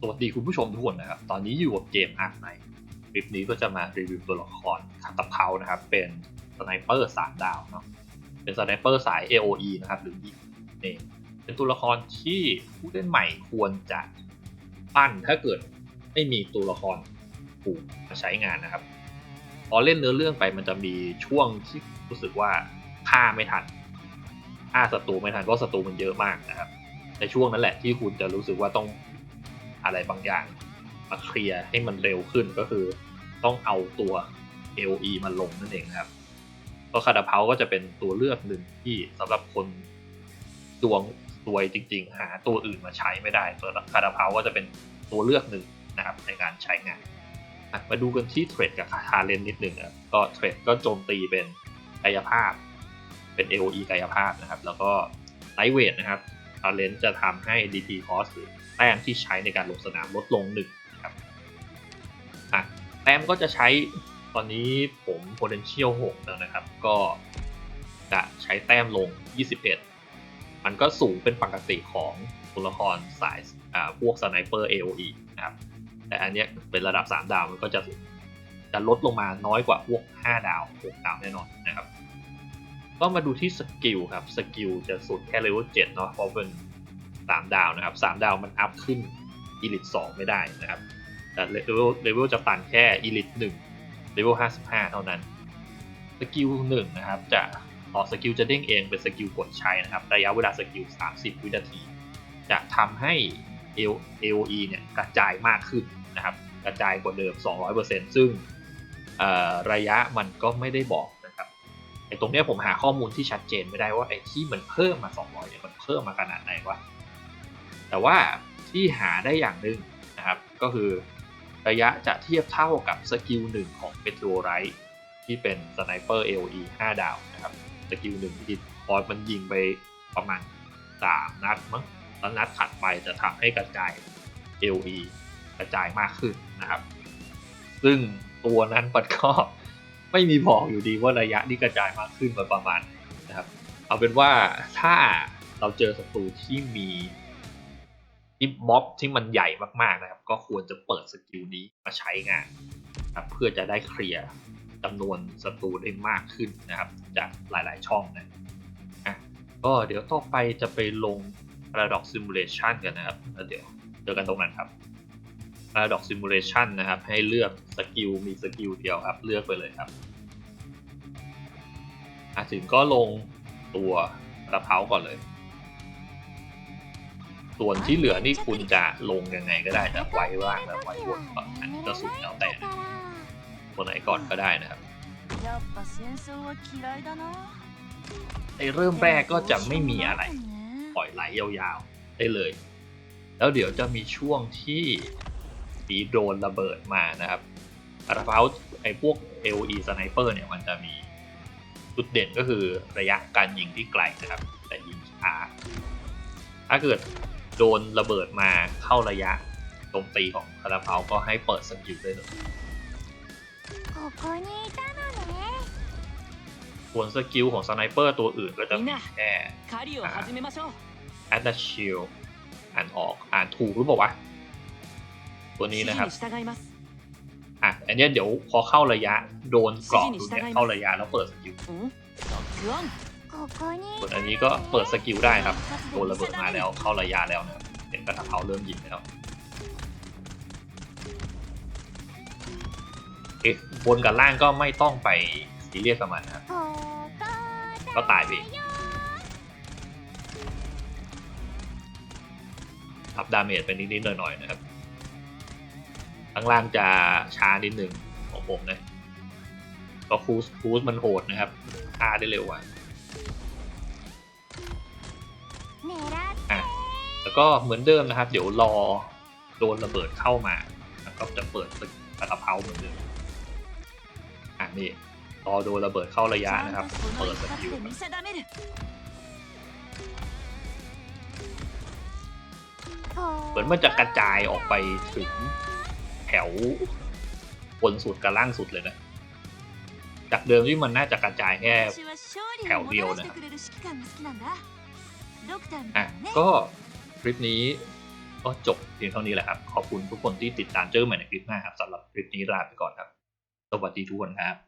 สวัสดีคุณผู้ชมทุกคนนะครับ ตอนนี้อยู่กับเกมอาร์คไนคลิปนี้ก็จะมารีวิวตัวละครคาตาเพานะครับ เป็นสไนเปอร์สามดาวเนาะ เป็นสไนเปอร์สาย AOE นะครับ หรือยิงนี่เป็นตัวละครที่ผู้เล่นใหม่ควรจะปั้นถ้าเกิดไม่มีตัวละครถูกมาใช้งานนะครับ พอเล่นเนื้อเรื่องไปมันจะมีช่วงที่รู้สึกว่าฆ่าไม่ทันฆ่าศัตรูไม่ทันเพราะศัตรูมันเยอะมากนะครับ ในช่วงนั้นแหละที่คุณจะรู้สึกว่าต้อง อะไรบางอย่าง มาเคลียร์ให้มันเร็วขึ้นก็คือ ต้องเอาตัว LE มาลงนั่นเองครับก็คาดาเพาก็จะเป็นตัวเลือกหนึ่งที่สำหรับคนดวงรวยจริง ๆ หาตัวอื่นมาใช้ไม่ได้ตัวคาดาเพาก็จะเป็นตัวเลือกหนึ่งนะครับในการใช้งานมาดูกันที่เทรดกับคาเลนนิดหนึ่งนะก็เทรดก็โจมตีเป็นกายภาพ เป็น AOE กายภาพนะครับ แล้วก็ไลท์เวทนะครับทาเลนจะทำให้ DP cost หรือ แต้มที่ใช้ในการลงสนามลดลงหนึ่งครับอะแต้มก็จะใช้ตอนนี้ผม potential 6 แล้วนะครับ ก็จะใช้แต้มลง 21 มันก็สูงเป็นปกติของตัวละครสายพวกสไนเปอร์ AOE นะครับ แต่อันนี้เป็นระดับ 3 ดาวมันก็จะจะลดลงมาน้อยกว่าพวก 5 ดาว 6 ดาวแน่นอนนะครับ ก็มาดูที่สกิลครับ สกิลจะสุดแค่เลเวล7เนาะเพราะเป็น 3 ดาวนะครับ 3 ดาวมันอัพขึ้นอีลิท2ไม่ได้นะครับแต่เลเวลเลเวลจะตันแค่อีลิท1เลเวล55เท่านั้นสกิล1นะครับจะต่อสกิลจะเด้งเองเป็นสกิลกดใช้นะครับระยะเวลาสกิล30วินาที จะทำให้ AOE เนี่ยกระจายมากขึ้นนะครับ กระจายกว่าเดิม 200%ซึ่งเอ่อระยะมันก็ไม่ได้บอกนะครับไอ้ตรงเนี้ยผมหาข้อมูลที่ชัดเจนไม่ได้ว่าไอ้ที่มันเพิ่มมา 200เนี่ยมันเพิ่มมาขนาดไหนวะ แต่ว่าที่หาได้อย่างหนึ่งนะครับก็คือระยะจะเทียบเท่ากับสกิลหนึ่งของเ e โ r ไรท์ที่เป็นสไนเปอร์ AOE 5 ดาวนะครับสกิลหนึ่งที่พอมันยิงไปประมาณ 3 นัดมั้งแล้วนัดถัดไปจะทำให้กระจาย AOE กระจายมากขึ้นนะครับ ซึ่งตัวนั้นมันก็ไม่มีบอกอยู่ดีว่าระยะที่กระจายมากขึ้นมันประมาณนะครับ เอาเป็นว่าถ้าเราเจอศัตรูที่มี อิฟม็อบที่มันใหญ่มากๆนะครับ ก็ควรจะเปิดสกิลนี้มาใช้งานนะครับเพื่อจะได้เคลียร์จำนวนศัตรูได้มากขึ้นนะครับ จากหลายๆช่องนะอะก็เดี๋ยวต่อไปจะไปลง Paradox Simulation กันนะครับแล้วเดี๋ยวเจอกันตรงนั้นครับ Paradox Simulation นะครับ ให้เลือกสกิลมีสกิลเดียวครับ เลือกไปเลยครับอะถึงก็ลงตัวกระเพราก่อนเลย ส่วนที่เหลือนี่คุณจะลงยังไงก็ได้แต่ไว้ล่างแล้วไว้บนก่อนนะก็สุดแล้วแต่นะคนไหนก่อนก็ได้นะครับในเริ่มแรกก็จะไม่มีอะไร ปล่อยไหลยาวๆได้เลย แล้วเดี๋ยวจะมีช่วงที่มีโดนระเบิดมานะครับอาราฟาไอ้พวก LE Sniper เนี่ยมันจะมีจุดเด่นก็คือระยะการยิงที่ไกลนะครับ แต่ยิงช้าถ้าเกิด โดนระเบิดมาเข้าระยะโจมตีของคาราเพาก็ให้เปิดสกิลได้เลยส่วนสกิลของสไนเปอร์ตัวอื่นก็จะมีแค่แอดดัชชิลอ่านออกอ่านถูกหรือเปล่าวะตัวนี้นะครับอะอันนี้เดี๋ยวพอเข้าระยะโดนกรอบดูเนี่ยเข้าระยะแล้วเปิดสกิล ส่วนอันนี้ก็เปิดสกิลได้ครับโดนระเบิดมาแล้วเข้าระยะแล้วนะเป็นกระถาเผาเริ่มยิงแล้วเอ๊ะบนกับล่างก็ไม่ต้องไปซีเรียสมันนะก็ตายไปอับดาเมจไปนิดๆหน่อยๆน,นะครับข้างล่างจะช้านิดหนึ่งของผมนะก็คูสคูสมันโหดนะครับฆ่าได้เร็วกว่า อะแล้วก็เหมือนเดิมนะครับ เดี๋ยวรอโดนระเบิดเข้ามา แล้วก็จะเปิดตึกตะกะเพราเหมือนเดิมอะนี่รอโดนระเบิดเข้าระยะนะครับ เปิดสกิลเหมือนมันจะกระจายออกไปถึงแถวบนสุดกับล่างสุดเลยนะ จากเดิมที่มันน่าจะกระจายแค่แถวเดียวนะ อะก็คลิปนี้ก็จบเพียงเท่านี้แหละครับ ขอบคุณทุกคนที่ติดตามเจอใหม่ในคลิปหน้าครับสำหรับคลิปนี้ลาไปก่อนครับ สวัสดีทุกคนครับ